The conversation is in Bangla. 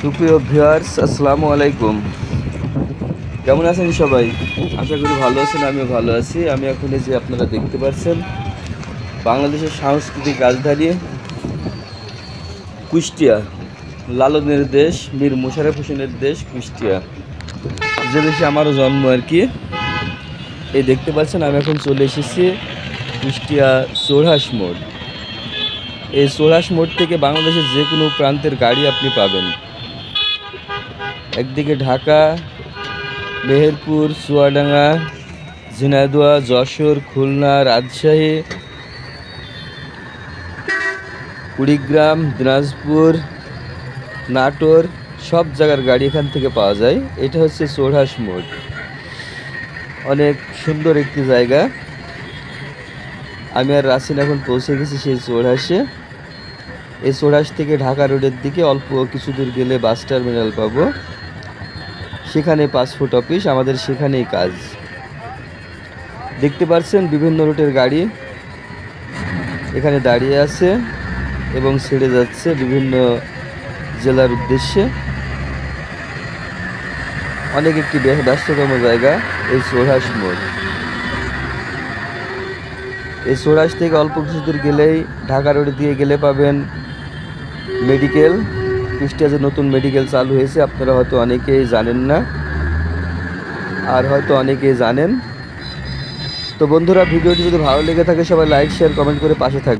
সুপ্রিয় ভিউয়ার্স, আসসালামু আলাইকুম। কেমন আছেন সবাই? আশা করি ভালো আছেন, আমিও ভালো আছি। আমি এখন যে আপনারা দেখতে পাচ্ছেন, বাংলাদেশের সাংস্কৃতিক রাজধানী কুষ্টিয়া, লালনের দেশ, মীর মুশারফ হোসেনের দেশ কুষ্টিয়া। যে দেশে আমারও জন্ম আর কি। এই দেখতে পাচ্ছেন, আমি এখন চলে এসেছি কুষ্টিয়া চোরহাস মোড়। এই চোরহাস মোড় থেকে বাংলাদেশের যে কোনো প্রান্তের গাড়ি আপনি পাবেন। একদিকে ঢাকা, মেহেরপুর, চুয়াডাঙ্গা ঝিনাইদহ যশোর, খুলনা, রাজশাহী, কুড়িগ্রাম, দিনাজপুর, নাটোর, সব জায়গার গাড়ি এখান থেকে পাওয়া যায়। এটা হচ্ছে চোরহাস মোড়। অনেক সুন্দর একটি জায়গা। আমি আর রাসিন এখন পৌঁছে গেছি সেই চোরহাসে এই চোরহাস থেকে ঢাকা রোডের দিকে অল্প কিছু দূর গেলে বাস টার্মিনাল পাবো। সেখানে পাসপোর্ট অফিস, আমাদের সেখানেই কাজ। দেখতে পাচ্ছেন বিভিন্ন রুটের গাড়ি। এখানে দাঁড়িয়ে আছে এবং ছেড়ে যাচ্ছে বিভিন্ন জেলার উদ্দেশ্যে। অনেক একটি ব্য- ব্যস্ততম জায়গা, এই সোরহাস মোড়। এই সোরহাস থেকে অল্প কিছু দূর গেলেই ঢাকা রোড দিয়ে গেলে পাবেন মেডিকেল। কুষ্টিয়া নতুন মেডিকেল চালু হয়েছে, আপনারা হয়তো অনেকেই জানেন না। আর হয়তো অনেকেই জানেন। তো বন্ধুরা, ভিডিওটি যদি ভালো লেগে থাকে, সবাই লাইক শেয়ার কমেন্ট করে পাশে থাকবে